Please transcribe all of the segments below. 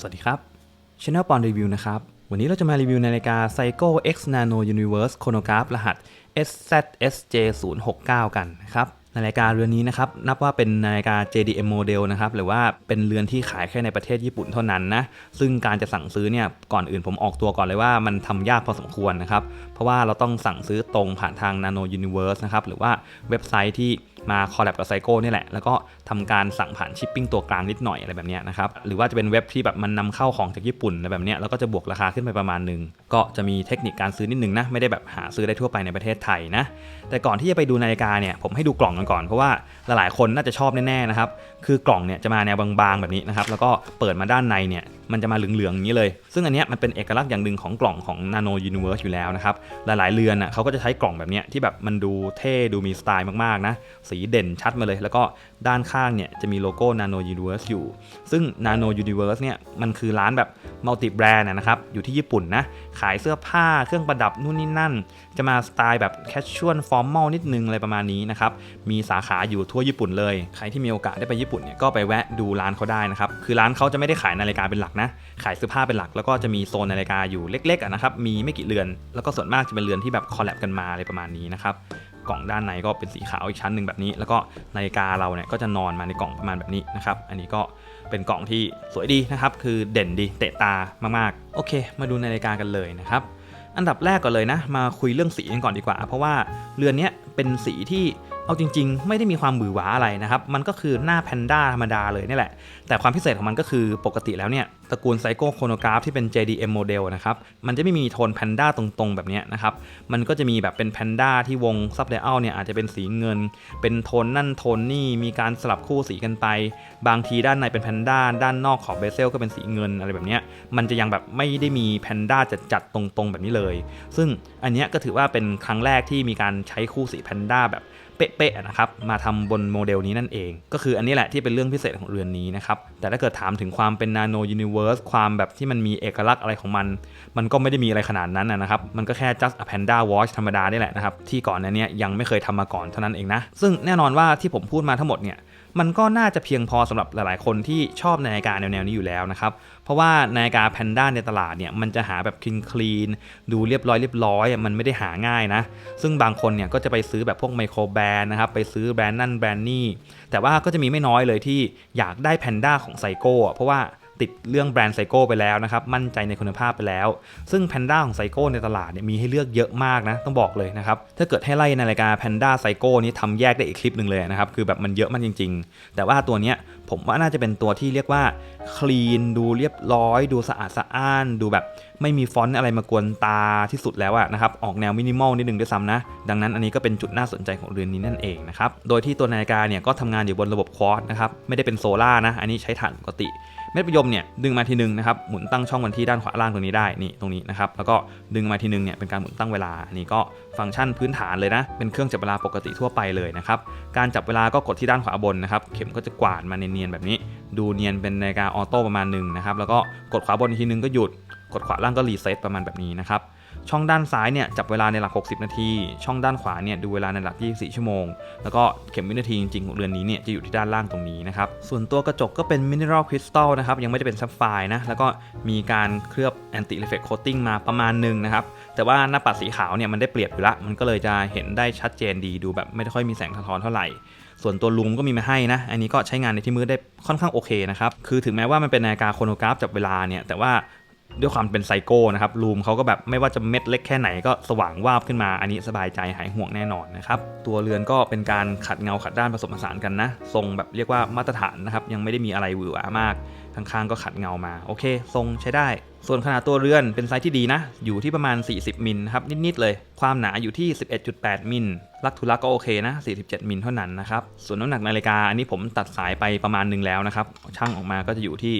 สวัสดีครับ Channel ปอนรีวิวนะครับ วันนี้เราจะมารีวิวนาฬิกา Seiko X Nano Universe Chronograph รหัส SZSJ069 กันนะครับนาฬิกาเรือนนี้นะครับนับว่าเป็นนาฬิกา JDM model นะครับหรือว่าเป็นเรือนที่ขายแค่ในประเทศญี่ปุ่นเท่านั้นนะซึ่งการจะสั่งซื้อเนี่ยก่อนอื่นผมออกตัวก่อนเลยว่ามันทำยากพอสมควรนะครับเพราะว่าเราต้องสั่งซื้อตรงผ่านทาง Nano Universe นะครับหรือว่าเว็บไซต์ที่ มาคอลแลบกับไซโก้นี่แหละ แล้วก็ทำการสั่งผ่านชิปปิ้งตัวกลางนิดหน่อยอะไรแบบเนี้ยนะครับ หรือว่าจะเป็นเว็บที่แบบมันนำเข้าของจากญี่ปุ่นอะไรแบบเนี้ยแล้วก็จะบวกราคาขึ้นไปประมาณหนึ่งก็จะมีเทคนิคการซื้อนิดนึงนะ ไม่ได้แบบหาซื้อได้ทั่วไปในประเทศไทยนะ แต่ก่อนที่จะไปดูนาฬิกาเนี่ย ผมให้ดูกล่องกันก่อน เพราะว่าหลายๆคนน่าจะชอบแน่ๆนะครับ คือกล่องเนี่ยจะมาแนวบางๆแบบนี้นะครับ แล้วก็เปิดมาด้านในเนี่ย มันจะมาเหลืองๆอย่างนี้เลย ซึ่งอันนี้มันเป็นเอกลักษณ์อย่างหนึ่งของกล่องของ Nano Universe อยู่แล้วนะครับ หลายๆเรือนอะเขาก็จะใช้กล่องแบบนี้ที่แบบมันดูเท่ดูมีสไตล์มากๆนะ สีเด่นชัดมาเลย แล้วก็ด้านข้างเนี่ยจะมีโลโก้ Nano Universe อยู่ ซึ่ง Nano Universe เนี่ยมันคือร้านแบบ มัลติแบรนด์นะครับ อยู่ที่ญี่ปุ่นนะ ขายเสื้อผ้าเครื่องประดับนู่นนี่นั่น จะมาสไตล์แบบแคชชวลฟอร์มอลนิดนึงอะไรประมาณนี้นะครับ มีสาขาอยู่ทั่วญี่ปุ่นเลย ใครที่มีโอกาสได้ไปญี่ปุ่นเนี่ยก็ไปแวะดูร้านเขาได้นะครับ คือร้านเขาจะไม่ได้ขายนาฬิกาเป็นหลักนะ ขายเสื้อผ้าเป็นหลัก แล้วก็จะมีโซนนาฬิกาอยู่เล็กๆนะครับ มีไม่กี่เรือน แล้วก็ส่วนมากจะเป็นเรือนที่แบบคอลแลบกันมาอะไรประมาณนี้นะครับ กล่องด้านในก็เป็นสีขาวอีกชั้นหนึ่งแบบนี้ แล้วก็นาฬิกาเราเนี่ยก็จะนอนมาในกล่องประมาณแบบนี้นะครับ อันนี้ก็เป็นกล่องที่สวยดีนะครับ คือเด่นดีเตะตามากๆ โอเค มาดูนาฬิกากันเลยนะครับอันดับแรกก่อนเลยนะ มาคุยเรื่องสีกันก่อนดีกว่า เพราะว่าเรือนนี้เป็นสีที่เอาจริง ๆ ไม่ได้มีความหวือหวาอะไรนะครับ มันก็คือหน้าแพนด้าธรรมดาเลยนี่แหละ แต่ความพิเศษของมันก็คือปกติแล้วเนี่ยตระกูลไซโกโคโนกราฟที่เป็น JDM โมเดลนะครับ มันจะไม่มีโทนแพนด้าตรงๆ แบบนี้นะครับ มันก็จะมีแบบเป็นแพนด้าที่วงซับไดอัลเนี่ยอาจจะเป็นสีเงิน เป็นโทนนั่นโทนนี่ มีการสลับคู่สีกันไป บางทีด้านในเป็นแพนด้า ด้านนอกขอบเบเซลก็เป็นสีเงินอะไรแบบนี้ มันจะยังแบบไม่ได้มีแพนด้าจัดๆตรงๆ แบบนี้เลย ซึ่งอันนี้ก็ถือว่าเป็นครั้งแรกที่มีการใช้คู่สีแพนด้าแบบ เป๊ะๆนะครับมาทำบนโมเดลนี้นั่นเอง ก็คืออันนี้แหละที่เป็นเรื่องพิเศษของเรือนนี้นะครับแต่ถ้าเกิดถามถึงความเป็นนาโนยูนิเวิร์สความแบบที่มันมีเอกลักษณ์อะไรของมัน มันก็ไม่ได้มีอะไรขนาดนั้นนะครับมันก็แค่ just a panda watch ธรรมดาได้แหละนะครับที่ก่อนนั้นเนี้ยยังไม่เคยทำมาก่อนเท่านั้นเองนะซึ่งแน่นอนว่าที่ผมพูดมาทั้งหมดเนี่ย มันก็น่าจะเพียงพอสำหรับหลาย ๆ คนที่ชอบนาฬิกาแนว ๆ นี้อยู่แล้วนะครับ เพราะว่านาฬิกาแพนด้าในตลาดเนี่ยมันจะหาแบบคลีนคลีนดูเรียบร้อยเรียบร้อยมันไม่ได้หาง่ายนะ ซึ่งบางคนเนี่ยก็จะไปซื้อแบบพวกไมโครแบรนด์นะครับไปซื้อแบรนด์นั่นแบรนด์นี่แต่ว่าก็จะมีไม่น้อยเลยที่อยากได้แพนด้าของไซโก้เพราะว่า ติดเรื่องแบรนด์ไซโก้ไปแล้วนะครับ มั่นใจในคุณภาพไปแล้ว ซึ่งแพนด้าของไซโก้ในตลาดเนี่ยมีให้เลือกเยอะมากนะ ต้องบอกเลยนะครับ ถ้าเกิดให้ไล่ในราฬิการแพนด้าไซโก้นี้ทำแยกได้อีกคลิปหนึ่งเลยนะครับ คือแบบมันเยอะมากจริง ๆ แต่ว่าตัวเนี้ยผมว่าน่าจะเป็นตัวที่เรียกว่าคลีนดูเรียบร้อย ดูสะอาดสะอ้าน ดูแบบไม่มีฟอนต์อะไรมากวนตาที่สุดแล้วอะนะครับออกแนวมินิมอลนิดนึงด้วยซ้ำนะ ดังนั้นอันนี้ก็เป็นจุดน่าสนใจของเรือนนี้นั่นเองนะครับโดยที่ตัวนาฬิกาเนี่ยก็ทำงานอยู่บนระบบควอตนะครับไม่ได้เป็นโซล่านะอันนี้ใช้ถ่านปกติ เม็ดประยมเนี่ยดึงมาทีนึงนะครับหมุนตั้งช่องวันที่ด้านขวาล่างตรงนี้ได้นี่ตรงนี้นะครับแล้วก็ดึงมาทีนึงเนี่ยเป็นการหมุนตั้งเวลาอันนี้ก็ฟังก์ชันพื้นฐานเลยนะเป็นเครื่องจับเวลาปกติทั่วไปเลยนะครับการจับเวลาก็กดที่ด้านขวาบนนะครับเข็มก็จะกวาดมาเนียนๆแบบนี้ ดูเนียนเป็นนาฬิกาออโต้ประมาณหนึ่งนะครับแล้วก็กดขวาบนอีกทีนึงก็หยุดกดขวาล่างก็รีเซ็ตประมาณแบบนี้นะครับ ช่องด้านซ้ายเนี่ยจับเวลาในหลัก 60 นาที ช่องด้านขวาเนี่ยดูเวลาในหลัก 24 ชั่วโมง แล้วก็เข็มวินาทีจริงๆของเรือนนี้เนี่ยจะอยู่ที่ด้านล่างตรงนี้นะครับ ส่วนตัวกระจกก็เป็นมิน e รัลคริสตัลนะครับ ยังไม่ได้เป็นซับไฟนะ แล้วก็มีการเคลือบแอนติเรฟเฟกโคตติ้งมาประมาณหนึ่งนะครับ แต่ว่าหน้าปัดสีขาวเนี่ยมันได้เปรียบอยู่ละ มันก็เลยจะเห็นได้ชัดเจนดีดูแบบไม่ได้ค่อยมีแสงสะท้อนเท่าไหร่ส่วนตัวลุมก็มีมาให้นะ อันนี้ก็ใช้งานในที่มืดได้ค่อนข้างโอเคนะครับ คือถึงแม้ว่ามันเป็นนาฬิกาโครโนกราฟจับเวลาเนี่ย แต่ว่า ด้วยความเป็นไซโก้นะครับลูมเขาก็แบบไม่ว่าจะเม็ดเล็กแค่ไหนก็สว่างวาบขึ้นมาอันนี้สบายใจหายห่วงแน่นอนนะครับตัวเรือนก็เป็นการขัดเงาขัดด้านผสมผสานกันนะ ทรงแบบเรียกว่ามาตรฐานนะครับยังไม่ได้มีอะไรหวือหวามากข้างๆก็ขัดเงามาโอเค ทรงใช้ได้ ส่วนขนาดตัวเรือนเป็นไซส์ที่ดีนะ อยู่ที่ประมาณ 40 มิลครับนิดๆเลย ความหนาอยู่ที่ 11.8 มิลลักทุลักก็โอเคนะ 47 มิลเท่านั้นนะครับส่วนน้ำหนักนาฬิกาอันนี้ผมตัดสายไปประมาณหนึงแล้วนะครับช่างออกมาก็จะอยู่ที่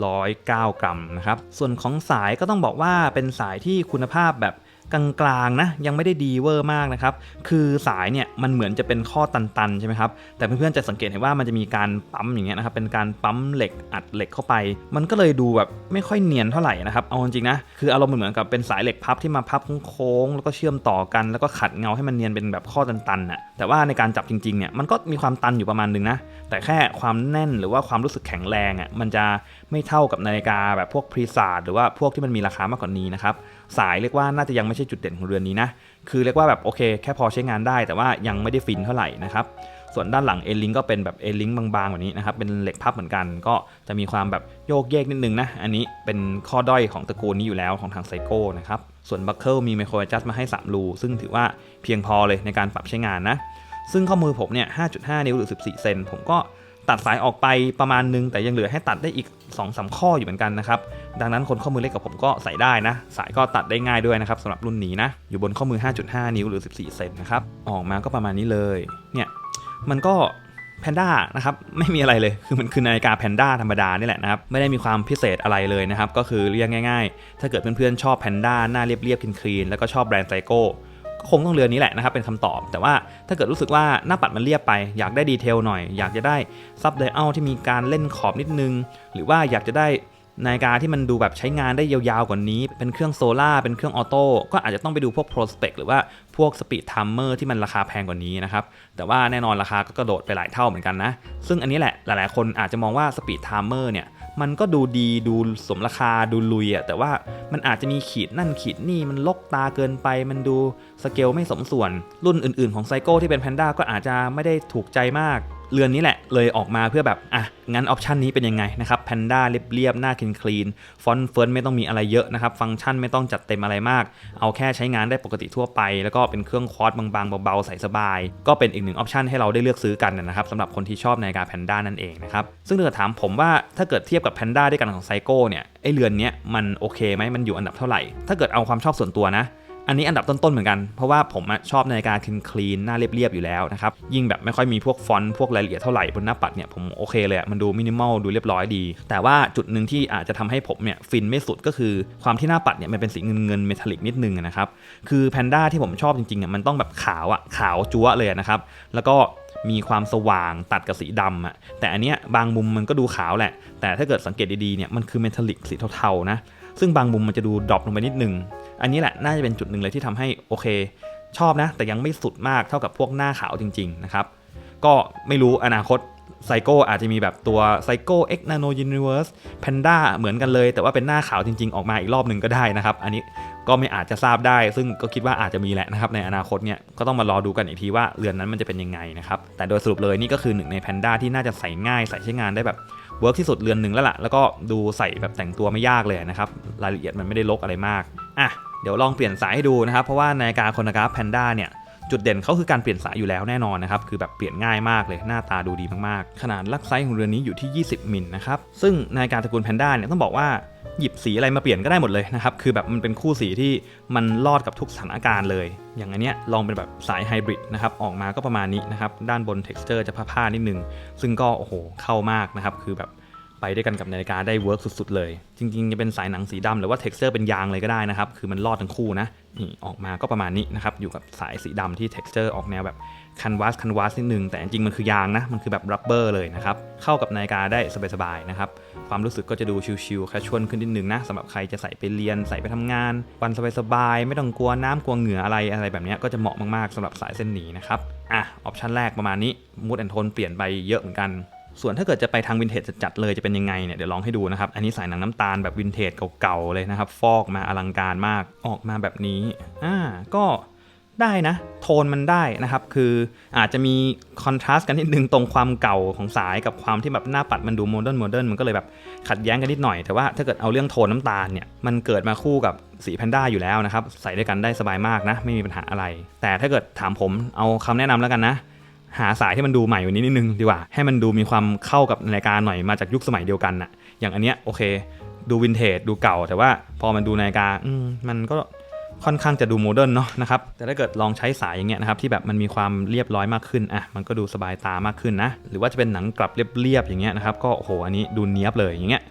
109 กรัมนะครับ ส่วนของสายก็ต้องบอกว่าเป็นสายที่คุณภาพแบบ กลางๆนะยังไม่ได้ดีเวอร์มากนะครับคือสายเนี่ยมันเหมือนจะเป็นข้อตันๆใช่ไหมครับแต่เพื่อนๆจะสังเกตเห็นว่ามันจะมีการปั๊มอย่างเงี้ยนะครับเป็นการปั๊มเหล็กอัดเหล็กเข้าไป มันก็เลยดูแบบไม่ค่อยเนียนเท่าไหร่นะครับเอาจริงๆนะคืออารมณ์เหมือนกับเป็นสายเหล็กพับที่มาพับโค้งๆแล้วก็เชื่อมต่อกันแล้วก็ขัดเงาให้มันเนียนเป็นแบบข้อตันๆน่ะแต่ว่าในการจับจริงๆเนี่ยมันก็มีความตันอยู่ประมาณนึงนะแต่แค่ความแน่นหรือว่าความรู้สึกแข็งแรงอะมันจะไม่เท่ากับนาฬิกาแบบพวกพรีซาร์หรือว่าพวกที่มันมีราคามากกว่านี้นะครับ สายเรียกว่าน่าจะยังไม่ใช่จุดเด่นของเรือนนี้นะ คือเรียกว่าแบบโอเค แค่พอใช้งานได้แต่ว่ายังไม่ได้ฟินเท่าไหร่นะครับ ส่วนด้านหลังเอลิงก็เป็นแบบเอลิงบางๆแบบนี้นะครับ เป็นเหล็กพับเหมือนกัน ก็จะมีความแบบโยกเยกนิดนึงนะ อันนี้เป็นข้อด้อยของตระกูลนี้อยู่แล้วของทางไซโก้นะครับ ส่วนบัคเกิลมีไมโคร a จัสมาให้ 3 รู ซึ่งถือว่าเพียงพอเลยในการปรับใช้งานนะ ซึ่งข้อมือผมเนี่ย 5.5 นิ้วหรือ 14 เซนผมก็ ตัดสายออกไปประมาณนึง แต่ยังเหลือให้ตัดได้อีก2-3ข้ออยู่เหมือนกันนะครับ ดังนั้นคนข้อมือเล็กกับผมก็ใส่ได้นะ สายก็ตัดได้ง่ายด้วยนะครับสำหรับรุ่นนี้นะ อยู่บนข้อมือ 5.5 นิ้วหรือ 14 เซนนะครับ ออกมาก็ประมาณนี้เลย เนี่ย มันก็แพนด้านะครับไม่มีอะไรเลยคือมันคือนาฬิกาแพนด้าธรรมดานี่แหละนะครับไม่ได้มีความพิเศษอะไรเลยนะครับก็คือเรียกง่าย ๆ ถ้าเกิดเพื่อนๆชอบแพนด้าหน้าเรียบๆคลีนๆแล้วก็ชอบแบรนด์ไซโก้ คงต้องเรือนนี้แหละนะครับเป็นคำตอบ แต่ว่าถ้าเกิดรู้สึกว่าหน้าปัดมันเรียบไป อยากได้ดีเทลหน่อย อยากจะได้ซับไดอัลที่มีการเล่นขอบนิดนึง หรือว่าอยากจะได้นาฬิกาที่มันดูแบบใช้งานได้ยาวๆกว่านี้ เป็นเครื่องโซล่าเป็นเครื่องออโต้ก็อาจจะต้องไปดูพวก Prospect หรือว่าพวก Speed Timer ที่มันราคาแพงกว่านี้นะครับ แต่ว่าแน่นอนราคาก็กระโดดไปหลายเท่าเหมือนกันนะ ซึ่งอันนี้แหละหลายๆคนอาจจะมองว่า Speed Timer เนี่ย มันก็ดูดีดูสมราคาดูลุยอะแต่ว่ามันอาจจะมีขีดนั่นขีดนี่มันลกตาเกินไป มันดูสเกลไม่สมส่วน รุ่นอื่นๆของไซโก้ที่เป็นแพนด้าก็อาจจะไม่ได้ถูกใจมาก เรือนนี้แหละเลยออกมาเพื่อแบบ อะ งั้นออปชันนี้เป็นยังไงนะครับแพนด้าเรียบๆ หน้าคลีนคลีนฟอนต์เฟิร์นไม่ต้องมีอะไรเยอะนะครับ ฟังก์ชันไม่ต้องจัดเต็มอะไรมาก เอาแค่ใช้งานได้ปกติทั่วไป แล้วก็เป็นเครื่องคอร์สบางๆ เบาๆ ใส่สบาย ก็เป็นอีกหนึ่งออปชันให้เราได้เลือกซื้อกันนะครับสำหรับคนที่ชอบนาฬิกาแพนด้านั่นเองนะครับซึ่งถ้าถามผมว่าถ้าเกิดเทียบกับแพนด้าด้วยกันของไซโก้เนี่ยไอเรือนเนี้ยมันโอเคไหมมันอยู่อันดับเท่าไหร่ ถ้าเกิดเอาความชอบส่วนตัวนะ อันนี้อันดับต้นๆเหมือนกัน เพราะว่าผมชอบนาฬิกาคลีนคลีนหน้าเรียบๆอยู่แล้วนะครับ ยิ่งแบบไม่ค่อยมีพวกฟอนต์พวกรายละเอียดเท่าไหร่บนหน้าปัดเนี่ยผมโอเคเลยมันดูมินิมอลดูเรียบร้อยดี แต่ว่าจุดหนึ่งที่อาจจะทำให้ผมเนี่ยฟินไม่สุดก็คือความที่หน้าปัดเนี่ยมันเป็นสีเงินเงินเมทัลลิกนิดนึงนะครับคือแพนด้าที่ผมชอบจริงๆอะมันต้องแบบขาวอะขาวจั๊วเลยนะครับแล้วก็ มีความสว่างตัดกับสีดำอะแต่อันเนี้ยบางมุมมันก็ดูขาวแหละ แต่ถ้าเกิดสังเกตดีๆเนี่ยมันคือเมทัลลิกสีเทาๆนะ ซึ่งบางมุมมันจะดูดรอปลงไปนิดนึง อันนี้แหละน่าจะเป็นจุดหนึ่งเลยที่ทำให้โอเค ชอบนะ แต่ยังไม่สุดมากเท่ากับพวกหน้าขาวจริงๆนะครับ ก็ไม่รู้อนาคตไซโก้อาจจะมีแบบตัวไซโก้ X Nano Universe Panda เหมือนกันเลย แต่ว่าเป็นหน้าขาวจริงๆ ออกมาอีกรอบหนึ่งก็ได้นะครับ อันนี้ ก็ไม่อาจจะทราบได้ ซึ่งก็คิดว่าอาจจะมีแหละนะครับในอนาคตเนี่ยก็ต้องมารอดูกันอีกทีว่าเรือนนั้นมันจะเป็นยังไงนะครับแต่โดยสรุปเลยนี่ก็คือหนึ่งใน Panda ที่น่าจะใส่ง่ายใส่ใช้งานได้แบบเวิร์กที่สุดเรือนหนึ่งแล้วล่ะแล้วก็ดูใส่แบบแต่งตัวไม่ยากเลยนะครับรายละเอียดมันไม่ได้ลกอะไรมากอะเดี๋ยวลองเปลี่ยนสายให้ดูนะครับเพราะว่านาฬิกาโคนากาแพนด้าเนี่ยจุดเด่นเขาคือการเปลี่ยนสายอยู่แล้วแน่นอนนะครับ คือแบบเปลี่ยนง่ายมากเลยหน้าตาดูดีมากๆ ขนาดลักไซส์ของเรือนนี้อยู่ที่ 20 มิลนะครับ ซึ่งนาฬิกาตระกูลแพนด้าเนี่ยต้องบอกว่า หยิบสีอะไรมาเปลี่ยนก็ได้หมดเลยนะครับ คือแบบมันเป็นคู่สีที่มันรอดกับทุกสถานการณ์เลย อย่างอันเนี้ยลองเป็นแบบสายไฮบริดนะครับ ออกมาก็ประมาณนี้นะครับ ด้านบน texture จะผ้าๆนิดนึง ซึ่งก็โอ้โหเข้ามากนะครับ คือแบบ ไปด้วยกันกับนาฬิกาได้เวิร์กสุดๆเลย จริงๆ จะเป็นสายหนังสีดำหรือว่าเท็กซ์เจอร์เป็นยางเลยก็ได้นะครับ คือมันรอดทั้งคู่นะนี่ออกมาก็ประมาณนี้นะครับ อยู่กับสายสีดำที่เท็กซ์เจอร์ออกแนวแบบคันวาสคันวาสนิดนึง แต่จริงๆมันคือยางนะ มันคือแบบรับเบอร์เลยนะครับ เข้ากับนาฬิกาได้สบายๆนะครับ ความรู้สึกก็จะดูชิลๆแคชชวลขึ้นนิดนึงนะสำหรับใครจะใส่ไปเรียนใส่ไปทำงาน วันสบายๆไม่ต้องกลัวน้ำกลัวเหงื่ออะไรอะไรแบบนี้ก็จะเหมาะมากๆสำหรับสายเส้นนี้นะครับอะออปชันแรกประมาณนี้มูดแอนโทนเปลี่ยนไปเยอะเหมือนกัน ส่วนถ้าเกิดจะไปทางวินเทจจัดเลยจะเป็นยังไงเนี่ยเดี๋ยวลองให้ดูนะครับ อันนี้สายหนังน้ำตาลแบบวินเทจเก่าๆเลยนะครับ ฟอกมาอลังการมากออกมาแบบนี้อ่าก็ได้นะ โทนมันได้นะครับ คืออาจจะมีคอนทราสต์กันนิดนึงตรงความเก่าของสายกับความที่แบบหน้าปัดมันดูโมเดิร์นโมเดิร์นมันก็เลยแบบขัดแย้งกันนิดหน่อย แต่ว่าถ้าเกิดเอาเรื่องโทนน้ำตาลเนี่ยมันเกิดมาคู่กับสีแพนด้าอยู่แล้วนะครับ ใส่ด้วยกันได้สบายมากนะ ไม่มีปัญหาอะไร แต่ถ้าเกิดถามผมเอาคำแนะนำแล้วกันนะ หาสายที่มันดูใหม่กว่านี้นิดนึงดีกว่า ให้มันดูมีความเข้ากับนาฬิการหน่อยมาจากยุคสมัยเดียวกันน่ะ อย่างอันเนี้ยโอเค ดูวินเทจดูเก่า แต่ว่าพอมันดูนาฬิกาอืมมันก็ค่อนข้างจะดูโมเดิร์นเนาะนะครับ แต่ถ้าเกิดลองใช้สายอย่างเงี้ยนะครับที่แบบมันมีความเรียบร้อยมากขึ้นอะมันก็ดูสบายตามากขึ้นนะ หรือว่าจะเป็นหนังกลับเรียบๆอย่างเงี้ยนะครับก็โอ้โหอันนี้ดูเนี้ยบเลยอย่างเงี้ย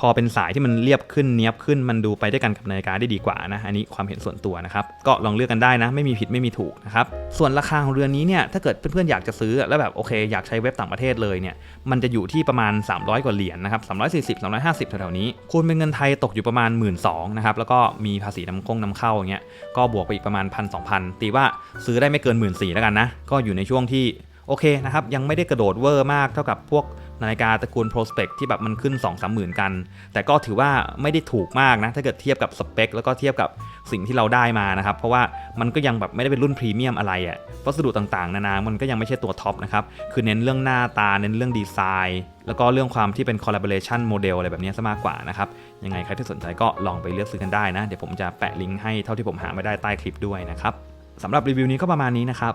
พอเป็นสายที่มันเรียบขึ้นเนี้ยบขึ้นมันดูไปด้วยกันกับนาฬิกาได้ดีกว่านะอันนี้ความเห็นส่วนตัวนะครับก็ลองเลือกกันได้นะ ไม่มีผิดไม่มีถูกนะครับส่วนราคาของเรือนนี้เนี่ยถ้าเกิดเพื่อนๆอยากจะซื้อแล้วแบบโอเค อยากใช้เว็บต่างประเทศเลยเนี่ยมันจะอยู่ที่ประมาณ 300 กว่าเหรียญนะครับ340 350แถวๆนี้คูณเป็นเงินไทยตกอยู่ประมาณ 1 2ื่นนะครับแล้วก็มีภาษีนำคงนำเข้าอย่างเงี้ยก็บวกไปอีกประมาณพันสองพันตีว่าซื้อได้ไม่เกิน 1 4ื่นแล้วกันนะก็อยู่ในช่วงที่ โอเคนะครับ ยังไม่ได้กระโดดเวอร์มากเท่ากับพวกนาฬิกาตระกูล Prospect ที่แบบมันขึ้น 2 3 0 0 0 0 กัน แต่ก็ถือว่าไม่ได้ถูกมากนะ ถ้าเกิดเทียบกับสเปคแล้วก็เทียบกับสิ่งที่เราได้มานะครับ เพราะว่ามันก็ยังแบบไม่ได้เป็นรุ่นพรีเมียมอะไรอะ่ะวัสดุต่างๆ นานา มันก็ยังไม่ใช่ตัวท็อปนะครับ คือเน้นเรื่องหน้าตา เน้นเรื่องดีไซน์ แล้วก็เรื่องความที่เป็น collaboration model อะไรแบบนี้ซะมากกว่านะครับ ยังไงใครที่สนใจก็ลองไปเลือกซื้อกันได้นะ เดี๋ยวผมจะแปะลิงก์ให้เท่าที่ผมหาไม่ได้ใต้คลิปด้วยนะครับสำหรับรีวิวนี้ก็ประมาณนี้นะครับ